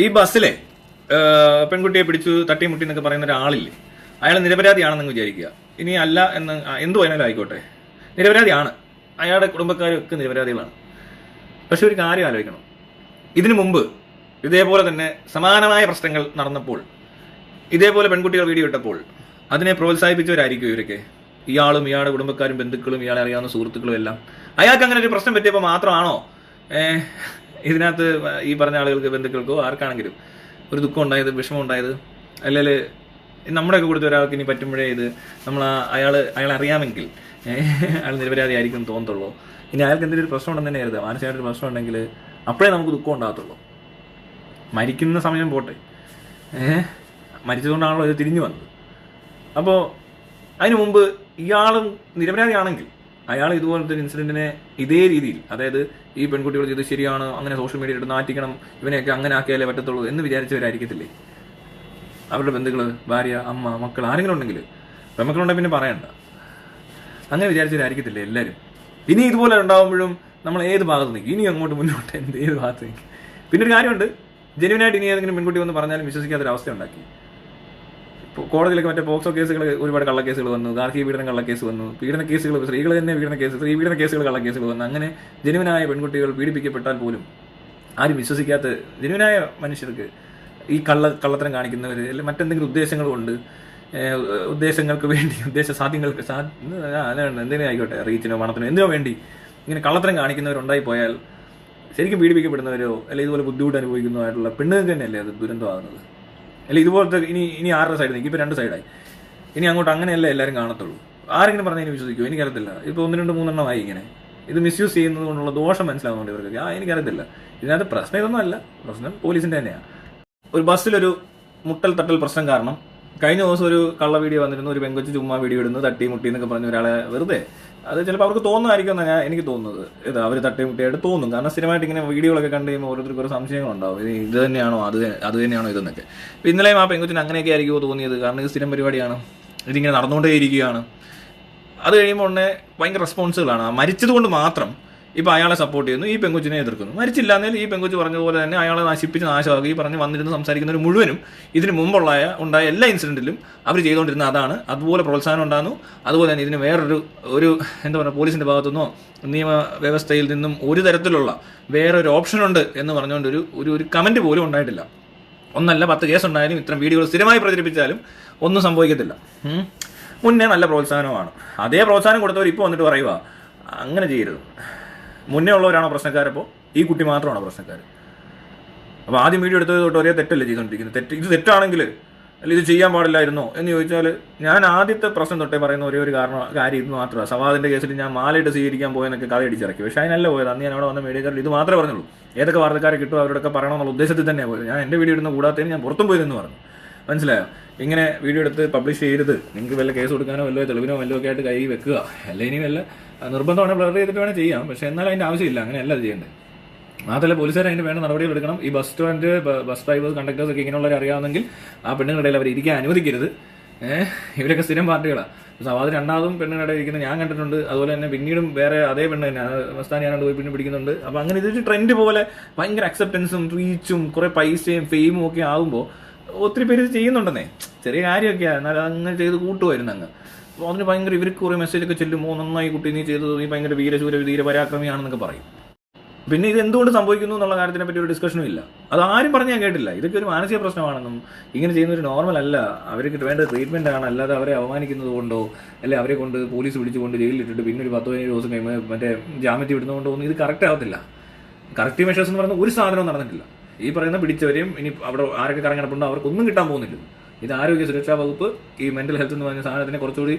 ഈ ബസ്സിലെ പെൺകുട്ടിയെ പിടിച്ചു തട്ടി മുട്ടി എന്നൊക്കെ പറയുന്ന ഒരാളില്ലേ? അയാൾ നിരപരാധിയാണെന്ന് വിചാരിക്കുക. ഇനി അല്ല എന്ന് എന്തു അതിനാലും ആയിക്കോട്ടെ. നിരപരാധിയാണ്. അയാളുടെ കുടുംബക്കാരും ഒക്കെ നിരപരാധികളാണ്. പക്ഷെ ഒരു കാര്യം ആലോചിക്കണം. ഇതിനു മുമ്പ് ഇതേപോലെ തന്നെ സമാനമായ പ്രശ്നങ്ങൾ നടന്നപ്പോൾ ഇതേപോലെ പെൺകുട്ടികൾ വീഡിയോ ഇട്ടപ്പോൾ അതിനെ പ്രോത്സാഹിപ്പിച്ചവരായിരിക്കും ഇവരൊക്കെ. ഇയാളും ഇയാളുടെ കുടുംബക്കാരും ബന്ധുക്കളും ഇയാളെ അറിയാവുന്ന സുഹൃത്തുക്കളും എല്ലാം. അയാൾക്ക് അങ്ങനെ ഒരു പ്രശ്നം പറ്റിയപ്പോൾ മാത്രമാണോ ഇതിനകത്ത് ഈ പറഞ്ഞ ആളുകൾക്ക് ബന്ധുക്കൾക്കോ ആർക്കാണെങ്കിലും ഒരു ദുഃഖം ഉണ്ടായത് വിഷമം ഉണ്ടായത് അല്ലെങ്കിൽ നമ്മുടെയൊക്കെ കൊടുത്ത ഒരാൾക്ക് ഇനി പറ്റുമ്പോഴേ ഇത് നമ്മൾ അയാൾ അയാൾ അറിയാമെങ്കിൽ അയാൾ നിരപരാധി ആയിരിക്കും തോന്നത്തുള്ളൂ. ഇനി അയാൾക്ക് എന്തെങ്കിലും ഒരു പ്രശ്നം ഉണ്ടെന്ന് തന്നെ കരുതുക മാനസികമായിട്ടൊരു പ്രശ്നം ഉണ്ടെങ്കിൽ അപ്പോഴേ നമുക്ക് ദുഃഖം ഉണ്ടാകത്തുള്ളൂ. മരിക്കുന്ന സമയം പോട്ടെ. ഏഹ് മരിച്ചതുകൊണ്ടാണല്ലോ ഇത് തിരിഞ്ഞു വന്നത്. അപ്പോൾ അതിനു മുമ്പ് ഇയാളും നിരപരാധിയാണെങ്കിൽ അയാൾ ഇതുപോലത്തെ ഒരു ഇൻസിഡന്റിനെ ഇതേ രീതിയിൽ അതായത് ഈ പെൺകുട്ടികൾ ഇത് ശരിയാണ് അങ്ങനെ സോഷ്യൽ മീഡിയ ഇട്ട് നാറ്റിക്കണം ഇവനെയൊക്കെ അങ്ങനെ ആക്കിയാലേ പറ്റത്തുള്ളൂ എന്ന് വിചാരിച്ചവരായിരിക്കത്തില്ലേ? അവരുടെ ബന്ധുക്കൾ ഭാര്യ അമ്മ മക്കൾ ആരെങ്കിലും ഉണ്ടെങ്കിൽ പെമ്മക്കളുണ്ടെങ്കിൽ പിന്നെ പറയണ്ട. അങ്ങനെ വിചാരിച്ചവരായിരിക്കത്തില്ലേ എല്ലാവരും ഇനി ഇതുപോലെ ഉണ്ടാകുമ്പോഴും നമ്മൾ ഏത് ഭാഗത്ത് നിൽക്കും? ഇനി അങ്ങോട്ട് മുന്നോട്ട് എന്ത് ഏത് ഭാഗത്ത് നിൽക്കും? പിന്നെ ഒരു കാര്യമുണ്ട്. ജെനുവിനായിട്ട് ഇനി ഏതെങ്കിലും പെൺകുട്ടി വന്ന് പറഞ്ഞാലും വിശ്വസിക്കാത്തൊരവസ്ഥ ഉണ്ടാക്കി. കോടതിയിലൊക്കെ മറ്റേ പോക്സോ കേസുകൾ ഒരുപാട് കള്ളക്കേസുകൾ വന്നു. ഗാർഹിക പീഡന കള്ളക്കേസ് വന്നു. പീഡന കേസുകൾ സ്ത്രീകൾ തന്നെ പീഡന കേസ് സ്ത്രീ പീഡന കേസുകൾ കള്ളക്കേസുകൾ വന്നു. അങ്ങനെ ജനുവനായ പെൺകുട്ടികൾ പീഡിപ്പിക്കപ്പെട്ടാൽ പോലും ആരും വിശ്വസിക്കാത്ത ജനുവനായ മനുഷ്യർക്ക് ഈ കള്ള കള്ളത്തരം കാണിക്കുന്നവർ അല്ലെങ്കിൽ മറ്റെന്തെങ്കിലും ഏഹ്, ഉദ്ദേശങ്ങൾക്ക് വേണ്ടി ഉദ്ദേശ സാധ്യങ്ങൾക്ക് സാ എന്തെങ്കിലും ആയിക്കോട്ടെ റീച്ചിനോ പണത്തിനോ എന്തിനോ വേണ്ടി ഇങ്ങനെ കള്ളത്തരം കാണിക്കുന്നവരുണ്ടായി പോയാൽ ശരിക്കും പീഡിപ്പിക്കപ്പെടുന്നവരോ അല്ലെങ്കിൽ ഇതുപോലെ ബുദ്ധിമുട്ട് അനുഭവിക്കുന്നതായിട്ടുള്ള പെണ്ണുങ്ങൾക്ക് തന്നെയല്ലേ അത് ദുരന്തമാകുന്നത്? അല്ല ഇതുപോലത്തെ ഇനി ഇനി ആരുടെ സൈഡ് നിൽക്കും ഇപ്പോൾ രണ്ട് സൈഡായി ഇനി അങ്ങോട്ട് അങ്ങനെയല്ല എല്ലാവരും കാണത്തുള്ളൂ? ആരെങ്കിലും പറഞ്ഞതിന് വിശ്വസിക്കുമോ എനിക്കറിയത്തില്ല. ഇപ്പോൾ ഒന്ന് രണ്ട് മൂന്നെണ്ണമായി ഇങ്ങനെ. ഇത് മിസ്യൂസ് ചെയ്യുന്നത് കൊണ്ടുള്ള ദോഷം മനസ്സിലാവുന്നുണ്ട് ഇവർക്ക്. ആ എനിക്കറിയത്തില്ല. ഇതിനകത്ത് പ്രശ്നം ഇതൊന്നും അല്ല. പ്രശ്നം പോലീസിന്റെ തന്നെയാണ് ഒരു ബസ്സിലൊരു മുട്ടൽ തട്ടൽ പ്രശ്നം കാരണം കഴിഞ്ഞ ദിവസം ഒരു കള്ള വീഡിയോ വന്നിരുന്നു ഒരു പെങ്കൊച്ച് ചുമ്മാ വീഡിയോ ഇടുന്നു തട്ടി മുട്ടി എന്നൊക്കെ പറഞ്ഞ ഒരാളെ വെറുതെ. അത് ചിലപ്പോൾ അവർക്ക് തോന്നുമായിരിക്കും എന്നാണ് ഞാൻ എനിക്ക് തോന്നുന്നത്. ഇത് അവർ തട്ടി മുട്ടിയായിട്ട് തോന്നും. കാരണം സ്ഥിരമായിട്ട് ഇങ്ങനെ വീഡിയോകളൊക്കെ കണ്ട് കഴിയുമ്പോൾ ഓരോരുത്തർക്ക് ഓരോ സംശയങ്ങളുണ്ടാവും. ഇത് ഇത് തന്നെയാണോ? അത് അത് തന്നെയാണോ? ഇതെന്നൊക്കെ. ഇന്നലെയും ആ പെങ്കൊച്ചിന് അങ്ങനെയൊക്കെ ആയിരിക്കുമോ തോന്നിയത്? കാരണം ഇത് സ്ഥിരം പരിപാടിയാണ്. ഇതിങ്ങനെ നടന്നുകൊണ്ടേയിരിക്കുകയാണ്. അത് കഴിയുമ്പോൾ ഉടനെ ഭയങ്കര റെസ്പോൺസുകളാണ് മരിച്ചതുകൊണ്ട് മാത്രം ഇപ്പൊ അയാളെ സപ്പോർട്ട് ചെയ്യുന്നു ഈ പെങ്കുച്ചിനെ എതിർക്കുന്നു. മരിച്ചില്ല എന്നാൽ ഈ പെങ്കുച്ചു പറഞ്ഞതുപോലെ തന്നെ അയാളെ നശിപ്പിച്ച് നാശമാക്കി ഈ പറഞ്ഞ് വന്നിരുന്ന് സംസാരിക്കുന്നവർ മുഴുവനും ഇതിന് മുമ്പുള്ള ഉണ്ടായ എല്ലാ ഇൻസിഡന്റിലും അവർ ചെയ്തുകൊണ്ടിരുന്ന അതാണ്. അതുപോലെ പ്രോത്സാഹനം ഉണ്ടാകുന്നു. അതുപോലെ തന്നെ ഇതിന് വേറൊരു ഒരു എന്താ പറയുക പോലീസിന്റെ ഭാഗത്തുനിന്നോ നിയമവ്യവസ്ഥയിൽ നിന്നും ഒരു തരത്തിലുള്ള വേറൊരു ഓപ്ഷൻ ഉണ്ട് എന്ന് പറഞ്ഞുകൊണ്ട് ഒരു ഒരു കമന്റ് പോലും ഉണ്ടായിട്ടില്ല. ഒന്നല്ല പത്ത് കേസ് ഉണ്ടായാലും ഇത്തരം വീഡിയോകൾ സ്ഥിരമായി പ്രചരിപ്പിച്ചാലും ഒന്നും സംഭവിക്കത്തില്ല. മുന്നേ നല്ല പ്രോത്സാഹനമാണ്. അതേ പ്രോത്സാഹനം കൊടുത്തവർ ഇപ്പോൾ വന്നിട്ട് പറയുക അങ്ങനെ ചെയ്യരുത്. മുന്നേ ഉള്ളവരാണോ പ്രശ്നക്കാരപ്പോൾ ഈ കുട്ടി മാത്രമാണോ പ്രശ്നക്കാർ അപ്പോൾ ആദ്യം വീഡിയോ എടുത്തത് തൊട്ട് ഒരേ തെറ്റല്ലേ ചെയ്തുകൊണ്ടിരിക്കുന്നത്? തെറ്റ് ഇത് തെറ്റാണെങ്കിൽ അല്ല ഇത് ചെയ്യാൻ പാടില്ലായിരുന്നോ? എന്ന് ചോദിച്ചാൽ ഞാൻ ആദ്യത്തെ പ്രശ്നം തൊട്ടേ പറയുന്ന ഒരേ ഒരു കാരണം കാര്യം ഇത് മാത്രമാണ് സവാദിന്റെ കേസിൽ ഞാൻ മാലയിട്ട് സ്വീകരിക്കാൻ പോയെന്നൊക്കെ കഥ അടിച്ചിറക്കി പക്ഷേ അതിനല്ല പോയത്. അന്ന് ഞാൻ അവിടെ വന്ന മീഡിയക്കാരിൽ ഇത് മാത്രമേ പറഞ്ഞുള്ളൂ. ഏതൊക്കെ വാർത്തക്കാരെ കിട്ടും അവരോടൊക്കെ പറയണമെന്നുള്ള ഉദ്ദേശത്തിൽ തന്നെയാണ് പോയത്. ഞാൻ എന്റെ വീഡിയോ ഇടുന്ന കൂടാത്തതിന് ഞാൻ പുറത്തും പോയതെന്ന് പറഞ്ഞു. മനസ്സിലായോ? ഇങ്ങനെ വീഡിയോ എടുത്ത് പബ്ലിഷ് ചെയ്യരുത്. നിങ്ങൾക്ക് വല്ല കേസ് കൊടുക്കാനോ വല്ലോ തെളിവിനോ വല്ലോ ഒക്കെ ആയിട്ട് കൈ വെക്കുക. അല്ലെങ്കിൽ വല്ല നിർബന്ധമാണ് ബ്ലർ ചെയ്തിട്ട് വേണം ചെയ്യാം. പക്ഷേ എന്നാലും അതിന്റെ ആവശ്യമില്ല. അങ്ങനെയല്ല ചെയ്യേണ്ടത്. മാത്രമല്ല പോലീസുകാർ അതിന് വേണ്ട നടപടികൾ എടുക്കണം. ഈ bus stand bus drivers conductors ഒക്കെ ഇങ്ങനെയുള്ളവരെ അറിയാമെങ്കിൽ ആ പെണ്ണുങ്ങളുടെ അവർ ഇരിക്കാൻ അനുവദിക്കരുത്. ഇവരൊക്കെ സ്ഥിരം പാർട്ടികളാണ് സവാദ് രണ്ടാമതും ഇടയിൽ ഇരിക്കുന്നത് ഞാൻ കണ്ടിട്ടുണ്ട്. അതുപോലെ തന്നെ പിന്നീടും വേറെ അതേ പെണ്ണ് തന്നെ. മസ്താനി ആരാണ്ട് പോയി പിന്നെ പിടിക്കുന്നുണ്ട്. അപ്പം അങ്ങനെ ഇതൊരു ട്രെൻഡ് പോലെ ഭയങ്കര അക്സെപ്റ്റൻസും റീച്ചും കുറേ പൈസയും ഫെയിമും ഒക്കെ ആകുമ്പോൾ ഒത്തിരി പേര് ഇത് ചെയ്യുന്നുണ്ടെന്നേ. ചെറിയ കാര്യമൊക്കെയാണ് എന്നാലും അങ്ങനെ ചെയ്ത് കൂട്ടുമായിരുന്നു അങ്ങ് അപ്പോൾ അതിന് ഭയങ്കര ഇവർക്ക് കുറേ മെസ്സേജ് ഒക്കെ ചെല്ലുമ്പോൾ നന്നായി കുട്ടി നീ ചെയ്തത് നീ ഭയങ്കര വീരശൂര ധീരപരാക്രമിയാണെന്നൊക്കെ പറയും. പിന്നെ ഇത് എന്തുകൊണ്ട് സംഭവിക്കുന്നു എന്നുള്ള കാര്യത്തിനെ പറ്റി ഒരു ഡിസ്കഷനും ഇല്ല. അത് ആരും പറഞ്ഞ് ഞാൻ കേട്ടില്ല. ഇതൊക്കെ ഒരു മാനസിക പ്രശ്നമാണെന്നും ഇങ്ങനെ ചെയ്യുന്ന ഒരു നോർമൽ അല്ല. അവർക്ക് വേണ്ട ട്രീറ്റ്മെന്റ് ആണ്. അല്ലാതെ അവരെ അവമാനിക്കുന്നത് കൊണ്ടോ അല്ലെ അവരെ കൊണ്ട് പോലീസ് വിളിച്ചുകൊണ്ട് ജയിലിലിട്ടിട്ട് പിന്നെ ഒരു പത്ത് പതിനേഴ് ദിവസം കഴിയുമ്പോൾ മറ്റേ ജാമ്യത്തിൽ വിടുന്നതുകൊണ്ടോ ഒന്നും ഇത് കറക്റ്റ് ആവത്തില്ല. കറക്റ്റ് മെഷേഴ്സ് എന്ന് പറയുന്ന ഒരു സാധനവും നടന്നിട്ടില്ല. ഈ പറയുന്ന പിടിച്ചവരെയും ഇനി അവിടെ ആരൊക്കെ കറങ്ങിടപ്പുണ്ടോ അവർക്കൊന്നും കിട്ടാൻ പോകുന്നില്ല. ഇത് ആരോഗ്യ സുരക്ഷാ വകുപ്പ് ഈ മെന്റൽ ഹെൽത്ത് എന്ന് പറഞ്ഞ സാധനത്തിനെ കുറച്ചുകൂടി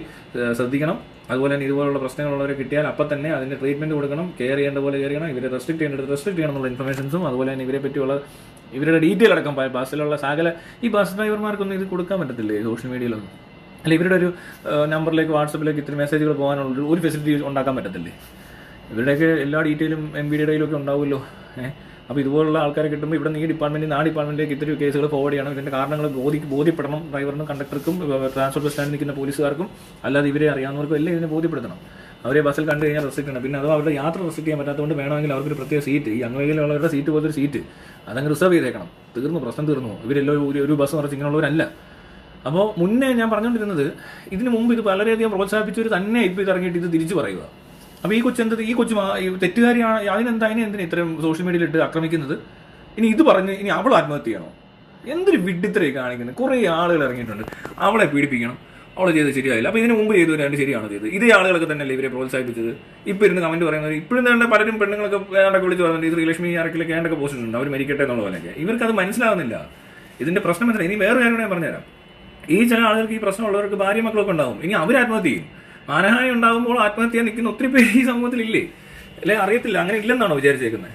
ശ്രദ്ധിക്കണം. അതുപോലെ തന്നെ ഇതുപോലുള്ള പ്രശ്നങ്ങളുള്ളവരെ കിട്ടിയാൽ അപ്പം തന്നെ അതിന്റെ ട്രീറ്റ്മെന്റ് കൊടുക്കണം കെയർ ചെയ്യേണ്ട പോലെ കെയർ ചെയ്യണം ഇവരെ റെസ്ട്രിക്ട് ചെയ്യേണ്ടത് റെസ്ട്രിക്ട് ചെയ്യണം എന്നുള്ള ഇൻഫർമേഷൻസും അതുപോലെ തന്നെ ഇവരെ പറ്റിയുള്ള ഇവരുടെ ഡീറ്റെയിൽ അടക്കം ബസ്സിലുള്ള സകല ഈ ബസ് ഡ്രൈവർമാർക്കൊന്നും ഇത് കൊടുക്കാൻ പറ്റത്തില്ലേ സോഷ്യൽ മീഡിയയിലൊന്നും അല്ല ഇവരുടെ ഒരു നമ്പറിലേക്ക് വാട്സപ്പിലേക്ക് ഇത്ര മെസ്സേജുകൾ പോകാനുള്ള ഒരു- ഫെസിലിറ്റി ഉണ്ടാക്കാൻ പറ്റത്തില്ലേ? ഇവരുടെയൊക്കെ എല്ലാ ഡീറ്റെയിലും എം ബി ഡിയുടെ ഉണ്ടാവുമല്ലോ ഏഹ് അപ്പോൾ ഇതുപോലുള്ള ആൾക്കാരെ കിട്ടുമ്പോൾ ഇവിടെ ഈ ഡിപ്പാർട്ട്മെന്റിൽ നിന്ന് ആ ഡിപ്പാർട്ട്മെന്റിലേക്ക് ഇത്തരം കേസുകൾ ഫോർവേഡ് ചെയ്യണം. ഇതിന്റെ കാരണങ്ങൾ ബോധി ബോധ്യപ്പെടണം. ഡ്രൈവറിനും കണ്ടക്ടർക്കും ട്രാൻസ്പോർട്ട് സ്റ്റാൻഡിൽ നിൽക്കുന്ന പോലീസുകാർക്കും അല്ലാതെ ഇവരെ അറിയാവുന്നവർക്കും എല്ലാം ഇതിനെ ബോധ്യപ്പെടുത്തണം. അവരെ ബസ്സിൽ കണ്ടു കഴിഞ്ഞാൽ റെസ്ട്രിക്ട് ചെയ്യണം. പിന്നെ അത് അവരുടെ യാത്ര റെസ്ട്രിക്ട് ചെയ്യാൻ പറ്റാത്തതുകൊണ്ട് വേണമെങ്കിൽ അവർക്ക് ഒരു പ്രത്യേക സീറ്റ് ഈ അംഗവൈകല്യമുള്ളവരുടെ സീറ്റ് പോലത്തെ ഒരു സീറ്റ് അതങ്ങ് റിസർവ് ചെയ്തേക്കണം. തീർന്നു പ്രശ്നം തീർന്നു. ഇവരെല്ലാം ഒരു ഒരു ബസ് നിറച്ച് ഇങ്ങനെയുള്ളവരല്ല. അപ്പോൾ മുന്നേ ഞാൻ പറഞ്ഞുകൊണ്ടിരുന്നത് ഇതിനു മുമ്പ് ഇത് വളരെയധികം പ്രോത്സാഹിപ്പിച്ചവർ തന്നെ ഇപ്പോൾ ഇത് ഇറങ്ങിയിട്ട് ഇത് തിരിച്ചു പറയുക. അപ്പോൾ ഈ കൊച്ചെന്ത് ഈ കൊച്ചു തെറ്റുകാരിയാണ് അതിനെന്താ അതിനെ എന്തിനാ ഇത്രയും സോഷ്യൽ മീഡിയയിൽ ഇട്ട് ആക്രമിക്കുന്നത്? ഇനി ഇത് പറഞ്ഞ് ഇനി അവൾ ആത്മഹത്യ ചെയ്യണോ? എന്തൊരു വിഡിത്രയെ കാണിക്കുന്നത് കുറേ ആളുകൾ ഇറങ്ങിയിട്ടുണ്ട്. അവളെ പീഡിപ്പിക്കണം. അവൾ ചെയ്ത് ശരിയായില്ല. അപ്പോൾ ഇതിന് മുമ്പ് ചെയ്തു രണ്ട് ശരിയാണ് ചെയ്തത്. ഇതേ ആളുകളൊക്കെ തന്നെയല്ലേ ഇവരെ പ്രോത്സാഹിപ്പിച്ചത്? ഇപ്പോൾ ഇരുന്ന് കമന്റ് പറയുന്നത് ഇപ്പോഴും തന്നെ പലരും പെണ്ണുങ്ങളൊക്കെ ഏതാണ്ടൊക്കെ വിളിച്ച് പറയുന്നുണ്ട് ഇത് ശ്രീലക്ഷ്മി ആരൊക്കെ കേണ്ടൊക്കെ പോസ്റ്റിട്ടുണ്ട് അവർ മരിക്കട്ടെ എന്നുള്ള പോലെയൊക്കെ. ഇവർക്ക് അത് മനസ്സിലാവുന്നില്ല. ഇതിന്റെ പ്രശ്നം എന്താ ഇനി വേറെ കാര്യം ഞാൻ പറഞ്ഞുതരാം. ഈ ചില ആളുകൾക്ക് ഈ പ്രശ്നമുള്ളവർക്ക് ഭാര്യ മക്കളൊക്കെ ഉണ്ടാവും. ഇനി അവർ ആത്മഹത്യ ചെയ്യും. മാനഹാനി ഉണ്ടാകുമ്പോൾ ആത്മഹത്യ നിൽക്കുന്ന ഒത്തിരി പേര് ഈ സമൂഹത്തിൽ ഇല്ലേ അല്ലെ? അറിയത്തില്ല. അങ്ങനെ ഇല്ലെന്നാണോ വിചാരിച്ചേക്കുന്നത്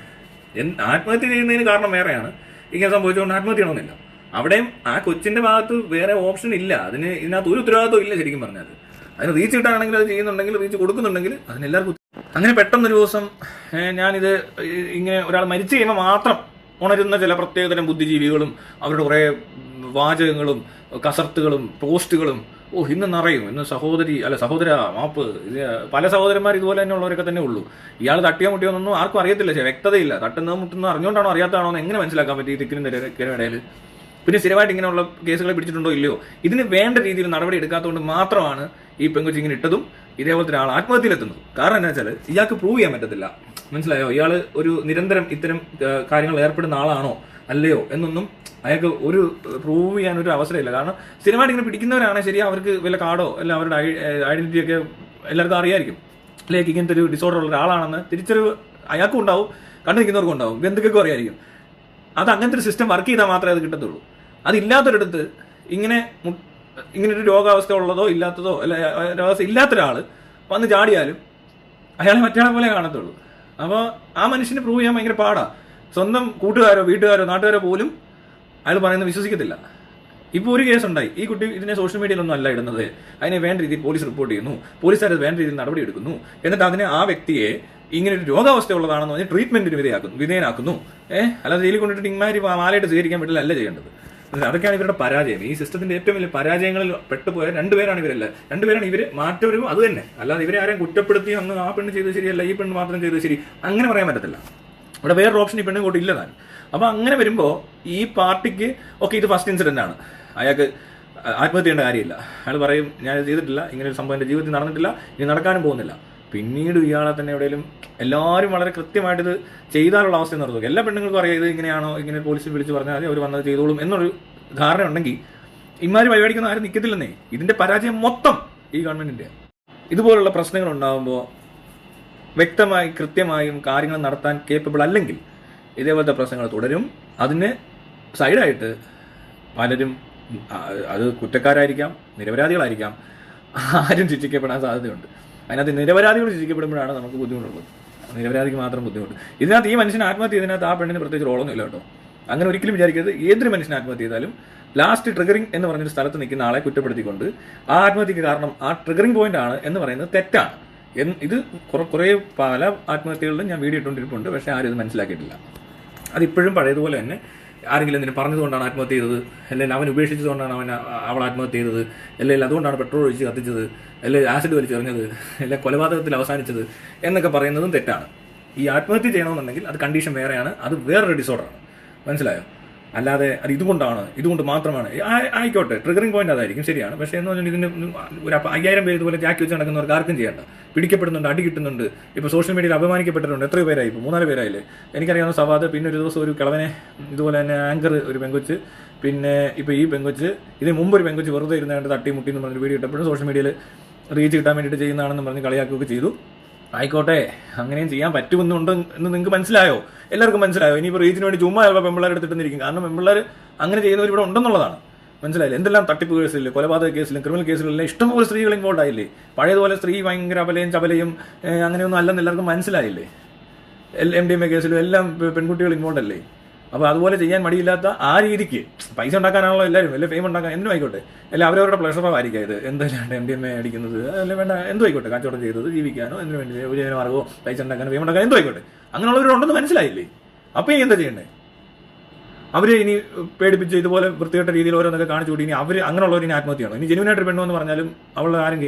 എന്ത് ആത്മഹത്യ ചെയ്യുന്നതിന് കാരണം വേറെയാണ്. ഇങ്ങനെ സംഭവിച്ചുകൊണ്ട് ആത്മഹത്യ ചെയ്യണമെന്നില്ല അവിടെയും ആ കൊച്ചിന്റെ ഭാഗത്ത് വേറെ ഓപ്ഷൻ ഇല്ല. അതിന് ഇതിനകത്ത് ഒരു ഉത്തരവാദിത്വം ഇല്ല ശരിക്കും പറഞ്ഞാൽ. അതിന് റീച്ച് കിട്ടാണെങ്കിൽ അത് ചെയ്യുന്നുണ്ടെങ്കിൽ റീച്ച് കൊടുക്കുന്നുണ്ടെങ്കിൽ അതിനെല്ലാവർക്കും അങ്ങനെ പെട്ടെന്നൊരു ദിവസം ഞാനിത് ഇങ്ങനെ ഒരാൾ മരിച്ചു കഴിയുമ്പോൾ മാത്രം ഉണരുന്ന ചില പ്രത്യേകതരം ബുദ്ധിജീവികളും അവരുടെ കുറേ വാചകങ്ങളും കസർത്തുകളും പോസ്റ്റുകളും ഓ ഇന്ന് നിറയും. ഇന്ന് സഹോദരി അല്ല സഹോദര മാപ്പ് പല സഹോദരന്മാർ ഇതുപോലെ തന്നെ ഉള്ളവരൊക്കെ തന്നെ ഉള്ളൂ. ഇയാൾ തട്ടിയോ മുട്ടിയോ എന്നൊന്നും ആർക്കും അറിയത്തില്ല. ചെ- വ്യക്തതയില്ല. തട്ടുന്നതോ മുട്ടുന്നതോ അറിഞ്ഞുകൊണ്ടാണോ അറിയാത്തതാണോ എന്ന് എങ്ങനെ മനസ്സിലാക്കാൻ പറ്റി ഈ തിക്കിനും തിരക്കിനിടയിൽ പിന്നെ സ്ഥിരമായിട്ട് ഇങ്ങനെയുള്ള കേസുകൾ പിടിച്ചിട്ടുണ്ടോ ഇല്ലയോ? ഇതിന് വേണ്ട രീതിയിൽ നടപടി എടുക്കാത്തതുകൊണ്ട് മാത്രമാണ് ഈ പെങ്കുച്ച് ഇങ്ങനെ ഇട്ടതും ഇതേപോലത്തെ ഒരാൾ ആത്മഹത്യയിലെത്തുന്നത്. കാരണം എന്താ വെച്ചാൽ ഇയാൾക്ക് പ്രൂവ് ചെയ്യാൻ പറ്റത്തില്ല. മനസ്സിലായോ? ഇയാൾ ഒരു നിരന്തരം ഇത്തരം കാര്യങ്ങൾ ഏർപ്പെടുന്ന ആളാണോ? അല്ലയോ എന്നൊന്നും അയാൾക്ക് ഒരു പ്രൂവ് ചെയ്യാൻ ഒരു അവസരമില്ല. കാരണം സ്ഥിരമായിട്ട് ഇങ്ങനെ പിടിക്കുന്നവരാണ് ശരി അവർക്ക് വല്ല കാർഡോ അല്ല അവരുടെ ഐഡന്റിറ്റി ഒക്കെ എല്ലാവർക്കും അറിയായിരിക്കും. അല്ലെങ്കിൽ ഇങ്ങനത്തെ ഒരു ഡിസോർഡർ ഉള്ള ഒരാളാണെന്ന് തിരിച്ചൊരു അയാൾക്കും ഉണ്ടാവും കണ്ടു നിൽക്കുന്നവർക്കും ഉണ്ടാവും ബന്ധുക്കൾക്കും അറിയായിരിക്കും. അത് അങ്ങനത്തെ ഒരു സിസ്റ്റം വർക്ക് ചെയ്താൽ മാത്രമേ അത് കിട്ടത്തുള്ളൂ. അതില്ലാത്തൊരിടത്ത് ഇങ്ങനെ ഇങ്ങനെ ഒരു രോഗാവസ്ഥ ഉള്ളതോ ഇല്ലാത്തതോ അല്ല രോഗാവസ്ഥ ഇല്ലാത്ത ഒരാൾ വന്ന് ചാടിയാലും അയാളെ മറ്റേ പോലെ കാണത്തുള്ളൂ. അപ്പോൾ ആ മനുഷ്യന് പ്രൂവ് ചെയ്യാൻ ഭയങ്കര പാടാ. സ്വന്തം കൂട്ടുകാരോ വീട്ടുകാരോ നാട്ടുകാരോ പോലും അയാൾ പറയുന്നത് വിശ്വസിക്കത്തില്ല. ഇപ്പോൾ ഒരു കേസ് ഉണ്ടായി. ഈ കുട്ടി ഇതിനെ സോഷ്യൽ മീഡിയയിലൊന്നും അല്ല ഇടുന്നത്. അതിനെ വേണ്ട രീതിയിൽ പോലീസ് റിപ്പോർട്ട് ചെയ്യുന്നു. പോലീസുകാർ വേണ്ട രീതിയിൽ നടപടി എടുക്കുന്നു എന്നിട്ട് അതിനെ ആ വ്യക്തിയെ ഇങ്ങനെ ഒരു രോഗാവസ്ഥ ഉള്ളതാണെന്ന് പറഞ്ഞ് ട്രീറ്റ്മെന്റിന് വിധേയാക്കുന്നു വിധേയനാക്കുന്നു. ഏഹ് അല്ലാതെ ജയിലിൽ കൊണ്ടിട്ട് ഇമാരി മാലയിട്ട് സ്വീകരിക്കാൻ പറ്റില്ല അല്ല ചെയ്യേണ്ടത്? അതൊക്കെയാണ് ഇവരുടെ പരാജയം. ഈ സിസ്റ്റത്തിന്റെ ഏറ്റവും വലിയ പരാജയങ്ങളിൽ പെട്ടുപോയ രണ്ടുപേരാണ് ഇവരല്ല. രണ്ടുപേരാണ് ഇവർ മാറ്റവരും അത് തന്നെ. അല്ലാതെ ഇവരെ ആരെയും കുറ്റപ്പെടുത്തി അങ്ങ് ആ പെണ്ണ് ചെയ്തത് ശരിയല്ല ഈ പെണ്ണ് മാത്രം ചെയ്തത് ശരി അങ്ങനെ പറയാൻ പറ്റത്തില്ല. ഇവിടെ വേറൊരു ഓപ്ഷൻ ഈ പെണ്ണുകൂട്ടി ഇല്ല താൻ. അപ്പൊ അങ്ങനെ വരുമ്പോൾ ഈ പാർട്ടിക്ക് ഓക്കെ ഇത് ഫസ്റ്റ് ഇൻസിഡന്റ് ആണ്. അയാൾക്ക് ആത്മഹത്യ ചെയ്യേണ്ട കാര്യമില്ല. അയാൾ പറയും ഞാൻ ചെയ്തിട്ടില്ല. ഇങ്ങനെ ഒരു സംഭവം എന്റെ ജീവിതത്തിൽ നടന്നിട്ടില്ല. ഇനി നടക്കാനും പോകുന്നില്ല. പിന്നീട് ഇയാളെ തന്നെ എവിടെയും എല്ലാവരും വളരെ കൃത്യമായിട്ട് ഇത് ചെയ്താലുള്ള അവസ്ഥ നിർത്തുക എല്ലാ പെണ്ണുങ്ങൾക്കും അറിയാം ഇത് ഇങ്ങനെയാണോ? ഇങ്ങനെ പോലീസിൽ വിളിച്ച് പറഞ്ഞാൽ അവർ വന്നത് ചെയ്തോളും എന്നൊരു ധാരണ ഉണ്ടെങ്കിൽ ഇമാര് വഴിപാടിക്കുന്ന ആരും നിൽക്കത്തില്ലെന്നേ ഇതിന്റെ പരാജയം മൊത്തം ഈ ഗവൺമെന്റിന്റെ ഇതുപോലുള്ള പ്രശ്നങ്ങൾ ഉണ്ടാകുമ്പോൾ വ്യക്തമായി കൃത്യമായും കാര്യങ്ങൾ നടത്താൻ കേപ്പബിൾ അല്ലെങ്കിൽ ഇതേപോലത്തെ പ്രശ്നങ്ങൾ തുടരും. അതിന് സൈഡായിട്ട് പലരും അത് കുറ്റക്കാരായിരിക്കാം നിരപരാധികളായിരിക്കാം ആരും ശിക്ഷിക്കപ്പെടാൻ സാധ്യതയുണ്ട്. അതിനകത്ത് നിരപരാധികൾ ശിക്ഷിക്കപ്പെടുമ്പോഴാണ് നമുക്ക് ബുദ്ധിമുട്ടുള്ളത്. നിരപരാധിക്ക് മാത്രം ബുദ്ധിമുട്ട്. ഇതിനകത്ത് ഈ മനുഷ്യൻ ആത്മഹത്യ ചെയ്തതിനകത്ത് ആ പെണ്ണിന് പ്രത്യേകിച്ച് റോളൊന്നും ഇല്ല കേട്ടോ. അങ്ങനെ ഒരിക്കലും വിചാരിക്കരുത്. ഏതൊരു മനുഷ്യൻ ആത്മഹത്യ ചെയ്താലും ലാസ്റ്റ് ട്രിഗറിംഗ് എന്ന് പറഞ്ഞൊരു സ്ഥലത്ത് നിൽക്കുന്ന ആളെ കുറ്റപ്പെടുത്തിക്കൊണ്ട് ആ ആത്മഹത്യക്ക് കാരണം ആ ട്രിഗറിംഗ് പോയിന്റ് ആണ് എന്ന് പറയുന്നത് തെറ്റാണ്. ഇത് കുറെ പല ആത്മഹത്യകളിലും ഞാൻ വീഡിയോ ഇട്ടുകൊണ്ടിരിപ്പുണ്ട് പക്ഷേ ആരും ഇത് മനസ്സിലാക്കിയിട്ടില്ല. അതിപ്പോഴും പഴയതുപോലെ തന്നെ ആരെങ്കിലും എന്തിനു പറഞ്ഞതുകൊണ്ടാണ് ആത്മഹത്യ ചെയ്തത്? അല്ലെങ്കിൽ അവൻ ഉപേക്ഷിച്ചതുകൊണ്ടാണ് അവൻ അവൾ ആത്മഹത്യ ചെയ്തത്? അല്ലെങ്കിൽ അതുകൊണ്ടാണ് പെട്രോൾ ഒഴിച്ച് കത്തിച്ചത്? അല്ലെങ്കിൽ ആസിഡ് വലിച്ചെറിഞ്ഞത് അല്ലെങ്കിൽ കൊലപാതകത്തിൽ അവസാനിച്ചത്? എന്നൊക്കെ പറയുന്നതും തെറ്റാണ്. ഈ ആത്മഹത്യ ചെയ്യണമെന്നുണ്ടെങ്കിൽ അത് കണ്ടീഷൻ വേറെയാണ് അത് വേറൊരു ഡിസോർഡറാണ് മനസ്സിലായോ? അല്ലാതെ അത് ഇതുകൊണ്ടാണ് ഇതുകൊണ്ട് മാത്രമാണ്. ആയിക്കോട്ടെ ട്രിഗറിംഗ് പോയിന്റ് അതായിരിക്കും ശരിയാണ്. പക്ഷേ എന്ന് പറഞ്ഞാൽ ഇതിന് ഒരു അയ്യായിരം പേര് ഇതുപോലെ ജാക്കി വെച്ച് നടക്കുന്നവർക്ക് ആർക്കും ചെയ്യണ്ട. പിടിക്കപ്പെടുന്നുണ്ട് അടി കിട്ടുന്നുണ്ട്. ഇപ്പോൾ സോഷ്യൽ മീഡിയയിൽ അപമാനിക്കപ്പെട്ടിട്ടുണ്ട്. എത്രയോ പേരായി ഇപ്പോൾ മൂന്നാൽ പേരായില്ലേ? എനിക്കറിയാവുന്ന സവാദ് പിന്നെ ഒരു ദിവസം ഒരു കിളവനെ ഇതുപോലെ തന്നെ ആങ്കർ ഒരു പെങ്കൊച്ച് പിന്നെ ഇപ്പോൾ ഈ പെങ്കൊച്ച് ഇതിന് മുമ്പ് ഒരു പെങ്കൊച്ച് വെറുതെ ഇരുന്നാണ്ട് തട്ടി മുട്ടി എന്ന് പറഞ്ഞൊരു വീഡിയോ ഇട്ടപ്പോഴും സോഷ്യൽ മീഡിയയിൽ റീച്ച് കിട്ടാൻ വേണ്ടിയിട്ട് ചെയ്യുന്നതാണെന്ന് പറഞ്ഞ് കളിയാക്കുകയൊക്കെ ചെയ്തു. ആയിക്കോട്ടെ അങ്ങനെയും ചെയ്യാൻ പറ്റുമെന്നുണ്ട് എന്ന് നിങ്ങൾക്ക് മനസ്സിലായോ? എല്ലാവർക്കും മനസ്സിലായോ? ഇനിയിപ്പോൾ റീച്ചിന് വേണ്ടി ചുമ്മാ ചിലപ്പോൾ പെമ്പിള്ളേർ എടുത്തിട്ടിരിക്കും കാരണം പെമ്പിള്ളേർ അങ്ങനെ ചെയ്യുന്നവർ ഇവിടെ ഉണ്ടെന്നുള്ളതാണ്. മനസ്സിലായില്ലേ? എന്തെല്ലാം തട്ടിപ്പ് കേസിലും കൊലപാതക കേസിലും ക്രിമിനൽ കേസിലും ഇഷ്ടംപോലെ സ്ത്രീകൾ ഇൻവോൾവ് ആയില്ലേ? പഴയതുപോലെ സ്ത്രീ ഭയങ്കര അപലയും ചപലയും അങ്ങനെയൊന്നും അല്ലെന്ന് എല്ലാവർക്കും മനസ്സിലായില്ലേ? എം ഡി എം എ കേസിലും എല്ലാം പെൺകുട്ടികൾ ഇൻവോൾവ് അല്ലേ? അപ്പോൾ അതുപോലെ ചെയ്യാൻ മടിയില്ലാത്ത ആ രീതിക്ക് പൈസ ഉണ്ടാക്കാനാണല്ലോ എല്ലാവരും അല്ലെ ഫെയിം ഉണ്ടാക്കാൻ എന്തും ആയിക്കോട്ടെ. അല്ല അവരവരുടെ പ്ലഷറോ ആയിരിക്കും ഇത്. എന്തെല്ലാം എം ഡി എം എ അടിക്കുന്നത്? അല്ലെ വേണ്ട എന്തും ആയിക്കോട്ടെ. കച്ചവടം ചെയ്തത് ജീവിക്കാനോ എന്തിനു വേണ്ടി മാർഗമോ പൈസ ഉണ്ടാക്കാനോ ഫെയിം ഉണ്ടാക്കാനോ എന്തും ആയിക്കോട്ടെ. അങ്ങനെയുള്ളവരുണ്ടെന്ന് മനസ്സിലായില്ലേ? അപ്പോൾ ഇനി എന്താ ചെയ്യണ്ടേ? അവർ ഇനി പേടിപ്പിച്ച് ഇതുപോലെ വൃത്തികെട്ട രീതിയിൽ ഓരോന്നൊക്കെ കാണിച്ചു കൂടി ഇനി അവർ അങ്ങനെയുള്ളവർ ഇനി ആത്മഹത്യയാണ്? ഇനി ജെനുവിനായിട്ട് പെണ്ണു എന്ന് പറഞ്ഞാലും അവൾ ആരും